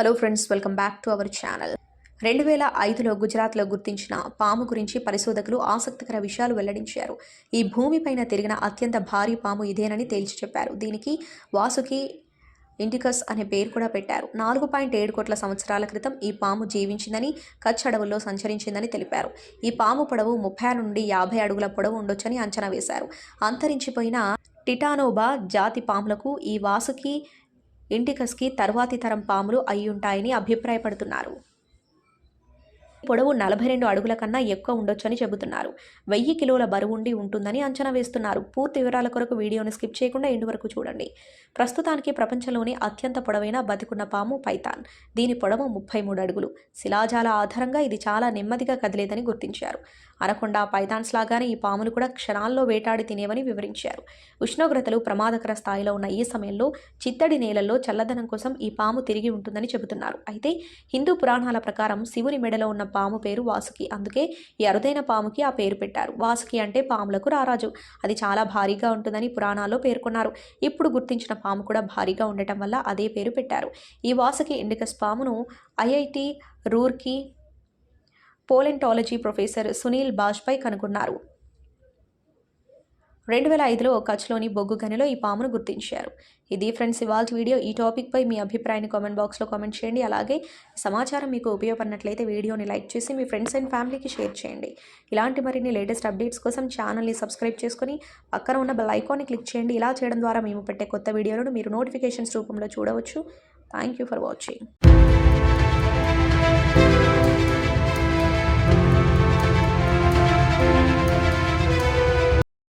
Hello friends welcome back to our channel. రెండు వేల ఐదులో గుజరాత్లో గుర్తించిన పాము గురించి పరిశోధకులు ఆసక్తికర విషయాలు వెల్లడించారు. ఈ భూమిపైన తిరిగిన అత్యంత భారీ పాము ఇదేనని తేల్చి చెప్పారు. దీనికి వాసుకి ఇండికస్ అనే పేరు కూడా పెట్టారు. నాలుగు పాయింట్ ఏడు కోట్ల సంవత్సరాల క్రితం ఈ పాము జీవించిందని కచ్ అడవుల్లో సంచరించిందని తెలిపారు. ఈ పాము పొడవు ముప్పై నుండి యాభై అడుగుల పొడవు ఉండొచ్చని అంచనా వేశారు. అంతరించిపోయిన టిటానోబా జాతి పాములకు ఈ వాసుకి ఇంటికస్కి తర్వాతి తరం పాములు అయ్యుంటాయని అభిప్రాయపడుతున్నారు. పొడవు నలభై రెండు అడుగుల కన్నా ఎక్కువ ఉండొచ్చని చెబుతున్నారు. వెయ్యి కిలోల బరువు ఉండి ఉంటుందని అంచనా వేస్తున్నారు. పూర్తి వివరాల కొరకు వీడియోను స్కిప్ చేయకుండా ఎండు వరకు చూడండి. ప్రస్తుతానికి ప్రపంచంలోనే అత్యంత పొడవైన బతికున్న పాము పైథాన్. దీని పొడవు ముప్పై మూడు అడుగులు. శిలాజాల ఆధారంగా ఇది చాలా నెమ్మదిగా కదిలేదని గుర్తించారు. అనకొండ పైథాన్స్ లాగానే ఈ పాములు కూడా క్షణాల్లో వేటాడి తినేవని వివరించారు. ఉష్ణోగ్రతలు ప్రమాదకర స్థాయిలో ఉన్న ఈ సమయంలో చిత్తడి నేలల్లో చల్లదనం కోసం ఈ పాము తిరిగి ఉంటుందని చెబుతున్నారు. అయితే హిందూ పురాణాల ప్రకారం శివుని మెడలో ఉన్న పాము పేరు వాసుకి. అందుకే ఈ అరుదైన పాముకి ఆ పేరు పెట్టారు. వాసుకి అంటే పాములకు రారాజు. అది చాలా భారీగా ఉంటుందని పురాణాల్లో పేర్కొన్నారు. ఇప్పుడు గుర్తించిన పాము కూడా భారీగా ఉండటం వల్ల అదే పేరు పెట్టారు. ఈ వాసుకి ఇండికస్ పామును IIT Roorkee paleontology professor Sunil Bajpai కనుగొన్నారు. రెండు వేల ఐదులో కచ్లోని బొగ్గు గనిలో ఈ పామును గుర్తించారు. ఇది ఫ్రెండ్స్ ఇవాళ వీడియో ఈ టాపిక్పై మీ అభిప్రాయాన్ని కామెంట్ బాక్స్లో కామెంట్ చేయండి. అలాగే సమాచారం మీకు ఉపయోగపడినట్లయితే వీడియోని లైక్ చేసి మీ ఫ్రెండ్స్ అండ్ ఫ్యామిలీకి షేర్ చేయండి. ఇలాంటి మరిన్ని లేటెస్ట్ అప్డేట్స్ కోసం ఛానల్ని సబ్స్క్రైబ్ చేసుకుని పక్కన ఉన్న బెల్ ఐకాన్ని క్లిక్ చేయండి. ఇలా చేయడం ద్వారా మేము పెట్టే కొత్త వీడియోలను మీరు నోటిఫికేషన్స్ రూపంలో చూడవచ్చు. Thank you for watching.